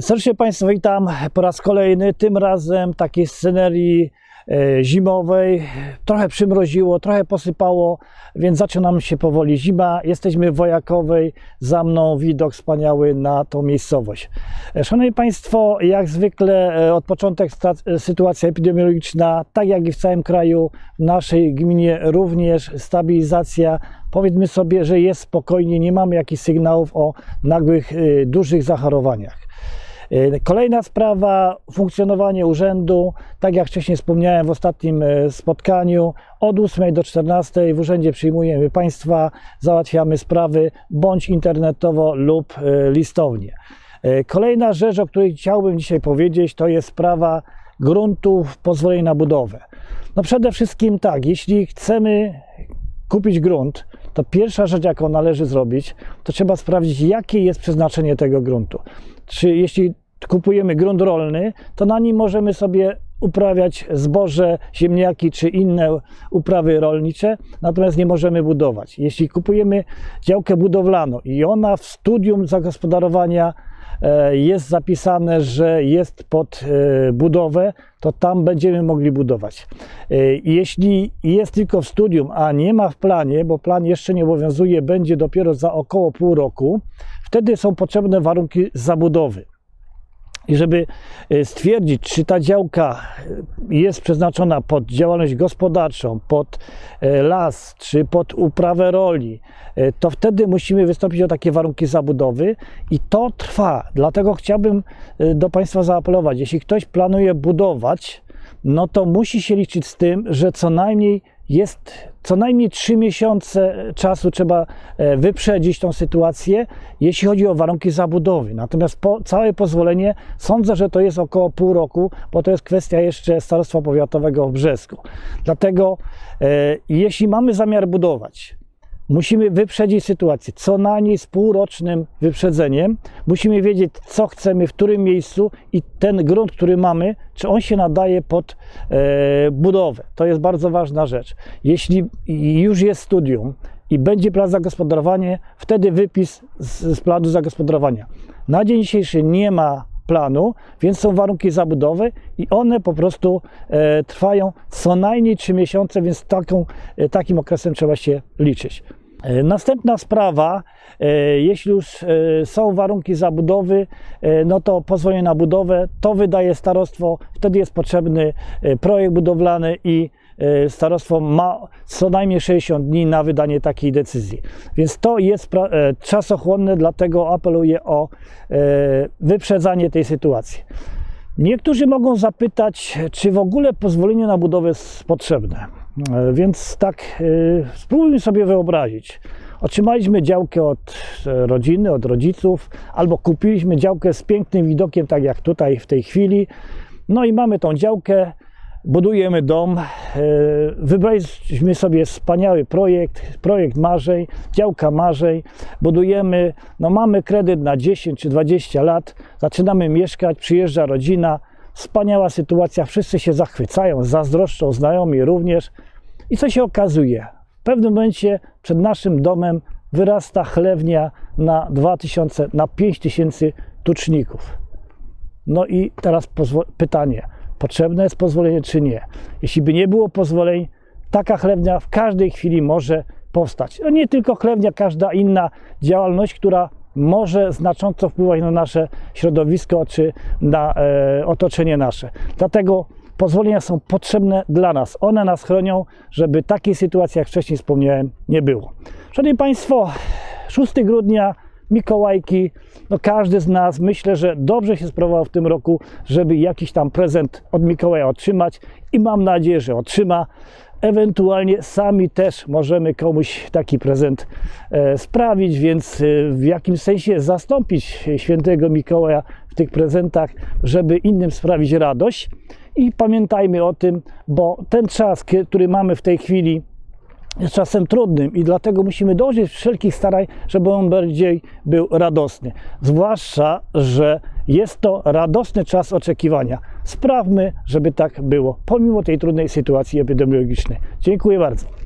Serdecznie Państwa witam po raz kolejny, tym razem takiej scenerii zimowej. Trochę przymroziło, trochę posypało, więc zaczyna nam się powoli zima. Jesteśmy w Wojakowej, za mną widok wspaniały na tą miejscowość. E, Szanowni Państwo, jak zwykle e, od początek e, sytuacja epidemiologiczna, tak jak i w całym kraju, w naszej gminie również stabilizacja. Powiedzmy sobie, że jest spokojnie, nie mamy jakichś sygnałów o nagłych, e, dużych zachorowaniach. E, Kolejna sprawa, funkcjonowanie urzędu. Tak jak wcześniej wspomniałem w ostatnim e, spotkaniu, od 8 do 14 w urzędzie przyjmujemy Państwa, załatwiamy sprawy bądź internetowo lub e, listownie. Kolejna rzecz, o której chciałbym dzisiaj powiedzieć, to jest sprawa gruntów, pozwoleń na budowę. No przede wszystkim tak, jeśli chcemy kupić grunt, to pierwsza rzecz, jaką należy zrobić, to trzeba sprawdzić, jakie jest przeznaczenie tego gruntu. Czy jeśli kupujemy grunt rolny, to na nim możemy sobie uprawiać zboże, ziemniaki czy inne uprawy rolnicze, natomiast nie możemy budować. Jeśli kupujemy działkę budowlaną i ona w studium zagospodarowania e, jest zapisane, że jest pod e, budowę, to tam będziemy mogli budować. E, Jeśli jest tylko w studium, a nie ma w planie, bo plan jeszcze nie obowiązuje, będzie dopiero za około pół roku, wtedy są potrzebne warunki zabudowy. I żeby e, stwierdzić, czy ta działka e, jest przeznaczona pod działalność gospodarczą, pod e, las, czy pod uprawę roli, to wtedy musimy wystąpić o takie warunki zabudowy i to trwa. Dlatego chciałbym do Państwa zaapelować, jeśli ktoś planuje budować, no to musi się liczyć z tym, że co najmniej jest co najmniej 3 miesiące czasu trzeba e, wyprzedzić tą sytuację, jeśli chodzi o warunki zabudowy. Natomiast po, całe pozwolenie sądzę, że to jest około pół roku, bo to jest kwestia jeszcze Starostwa Powiatowego w Brzesku. Dlatego e, jeśli mamy zamiar budować, musimy wyprzedzić sytuację co najmniej z półrocznym wyprzedzeniem. Musimy wiedzieć, co chcemy, w którym miejscu i ten grunt, który mamy, czy on się nadaje pod e, budowę. To jest bardzo ważna rzecz. Jeśli już jest studium i będzie plan zagospodarowania, wtedy wypis z, z planu zagospodarowania. Na dzień dzisiejszy nie ma planu, więc są warunki zabudowy i one po prostu e, trwają co najmniej 3 miesiące, więc taką, e, takim okresem trzeba się liczyć. E, Następna sprawa, e, jeśli już e, są warunki zabudowy, no to pozwolenie na budowę, to wydaje starostwo, wtedy jest potrzebny projekt budowlany i starostwo ma co najmniej 60 dni na wydanie takiej decyzji. Więc to jest czasochłonne, dlatego apeluję o wyprzedzanie tej sytuacji. Niektórzy mogą zapytać, czy w ogóle pozwolenie na budowę jest potrzebne. E, Więc tak, e, spróbujmy sobie wyobrazić. Otrzymaliśmy działkę od e, rodziny, od rodziców, albo kupiliśmy działkę z pięknym widokiem, tak jak tutaj w tej chwili. No i mamy tą działkę, budujemy dom. Wybraliśmy sobie wspaniały projekt, projekt marzeń, działka marzeń. Budujemy, no mamy kredyt na 10 czy 20 lat, zaczynamy mieszkać, przyjeżdża rodzina. Wspaniała sytuacja, wszyscy się zachwycają, zazdroszczą, znajomi również. I co się okazuje? W pewnym momencie przed naszym domem wyrasta chlewnia na 2000, na 5000 tuczników. No i teraz pytanie, potrzebne jest pozwolenie czy nie? Jeśli by nie było pozwoleń, taka chlewnia w każdej chwili może powstać. No nie tylko chlewnia, każda inna działalność, która może znacząco wpływać na nasze środowisko czy na e, otoczenie nasze. Dlatego pozwolenia są potrzebne dla nas. One nas chronią, żeby takiej sytuacji, jak wcześniej wspomniałem, nie było. Szanowni Państwo, 6 grudnia Mikołajki, no każdy z nas myślę, że dobrze się sprawował w tym roku, żeby jakiś tam prezent od Mikołaja otrzymać i mam nadzieję, że otrzyma. Ewentualnie sami też możemy komuś taki prezent e, sprawić, więc e, w jakimś sensie zastąpić świętego Mikołaja w tych prezentach, żeby innym sprawić radość. I pamiętajmy o tym, bo ten czas, który mamy w tej chwili, jest czasem trudnym i dlatego musimy dążyć wszelkich starań, żeby on bardziej był radosny. Zwłaszcza, że jest to radosny czas oczekiwania. Sprawmy, żeby tak było, pomimo tej trudnej sytuacji epidemiologicznej. Dziękuję bardzo.